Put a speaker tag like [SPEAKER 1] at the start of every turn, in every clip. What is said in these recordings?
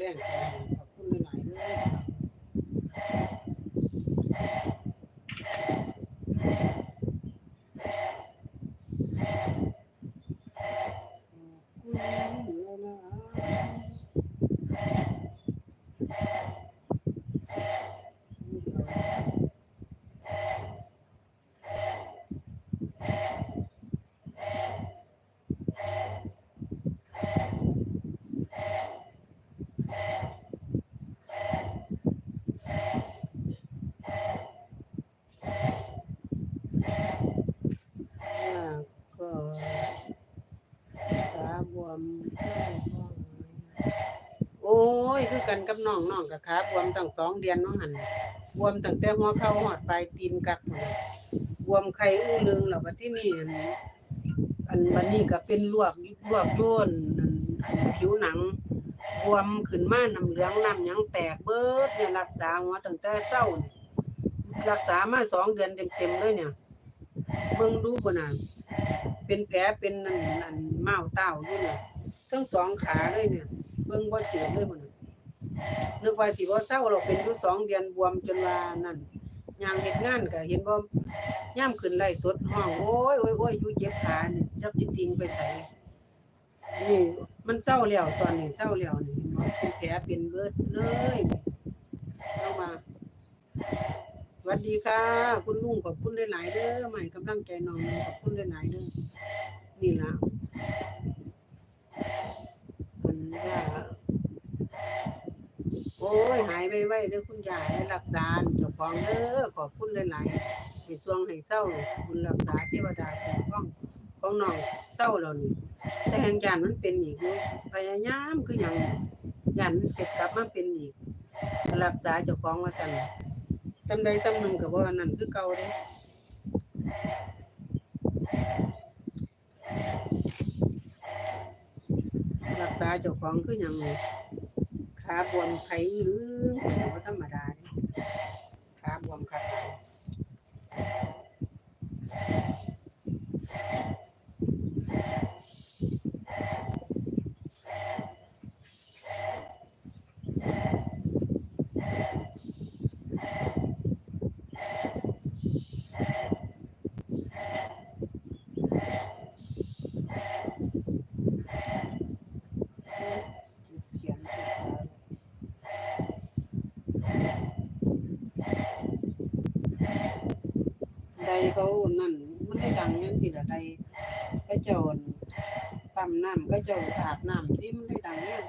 [SPEAKER 1] แรงขอบคุณหลายๆด้อขอบคุณหลายๆ แล้วก็ ขาบวม โอ้ย คือกันกับน้องน้องกับขาบวมตั้งสองเดือนน้องหันบวมตั้งแต่หัวเข่าหอดปลายตีนกัดหมดบวมไข้อื้อลึงแล้วบัดที่นี่อันอันบัดนี้ก็เป็นลวกลวกโยนอันอันผิวหนัง บวมขึ้นมาน้ำเหลืองน้ำหยังแตกเบิดเนี่ยรักษาหัวตั้งแต่เจ้านี่รักษามาสองเดือนเต็มๆเลยเนี่ย เบิ่งดูบ่น่ะเป็นแผลเป็นนั่นนั่นเมาเต้าอยู่เนี่ยทั้งสองขาเลยเนี่ย เบิ่งบ่เจ็บเลยบ่น่ะนึกว่าสิบ่เศร้าหรอกเป็นอยู่สองเดือนบวมจนว่านั่นยางเฮ็ดงานก็เห็นบ่ยามขึ้นไล่สดห้องโอ้ยโอ้ยโอ้ยอยู่เจ็บขานี่จักสิติงไปไสนี่มันเศร้าแล้วตอนนี้เศร้าแล้วนี่เห็นบ่เป็นแผลเป็นเบิดเลยนี่เอามา สวัสดีค่ะ คุณลุงขอบคุณหลายๆเด้อใหม่กำลังใจน้องขอบคุณหลายๆเด้อนี่ละมันว่าโอ้ยหายไปวๆเด้อคุณยายรักษาเจ้าของเด้อขอบคุณหลายๆให้สวงให้เศร้าคุณรักษาเทวดาคุ้มครองของน้องเศร้าแล้วนี่แต่แห่งยานมันเป็นอีกพยายามคือหยังยันเป็ดกลับมาเป็นอีกรักษาเจ้าของว่าซั่น จำไดจำหนึ่งกับว่านั่นคือเก่าเลยรักษาเจ้าของคืออยังขาบวมไข้หรือบ่ธรรมดาเด้ขาบวมขาดเขียนใด เขานั่นมันได้ดังจังซี่ล่ะใดก็เจ้าอั่นปั๊มน้ำก็เจ้าอาบน้ำที่มันได้ดังเนี่ย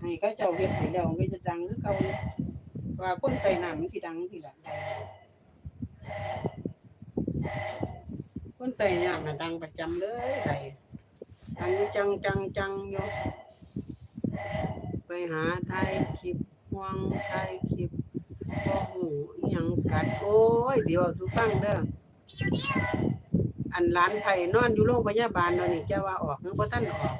[SPEAKER 1] ให้เขาเจ้าเฮ็ดให้แล้วมันก็จะดังคือเก่าว่าคนใส่น้ำมันสิดังสิละใดคนใส่น้ำน่ะดังประจำเลยใดดังจังจังจังอยู่ไปหาไทยคลิปห่วงไทยคลิปบ่หู อิหยังกัดโอ้ยสิเว่าทุกฟังเด้ออันหลานไผนอนอยู่โรงพยาบาลเนาะนี่จะว่าออกหรือบ่ทันออก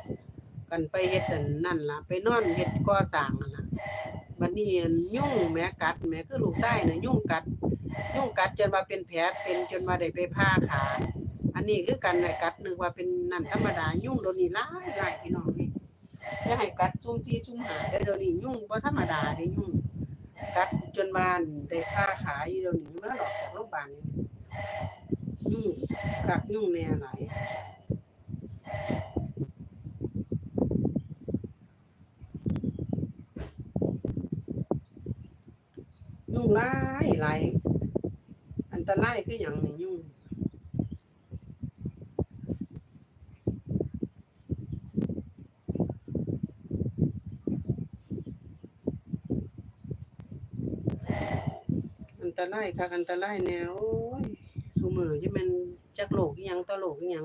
[SPEAKER 1] กันไปเฮ็ดอันนั่นล่ะ ไปนอนเฮ็ดก่อสร้างนั่นล่ะบัดนี้อันยุ่งแหม่กัดแหม่คือลูกชายน่ะยุ่งกัด ยุ่งกัดจนว่าเป็นแผลเป็นจนว่าได้ไปผ่าขาอันนี้คือกันน่ะกัดนึกว่าเป็นนั่นธรรมดายุ่งเดี๋ยวนี้หลายหลายพี่น้องนี่อย่าให้กัดซุ่มซี่ซุ่มหาเด้อเดี๋ยวนี้ยุ่งบ่ธรรมดาเด้ยุ่ง บ้านได้ค่าขาอยู่เดี๋ยวนี้เมื่อหลอกจากโรงพยาบาลนี่ยุ่งกักยุ่งแน่หลายยุ่งหลายหลายอันตรายคืออย่างนี้ยุ่ง ตรายค่ะอันตรายแนวโอ้ยทุมือที่มันจักโลกอีหยังต่อโลกอีหยัง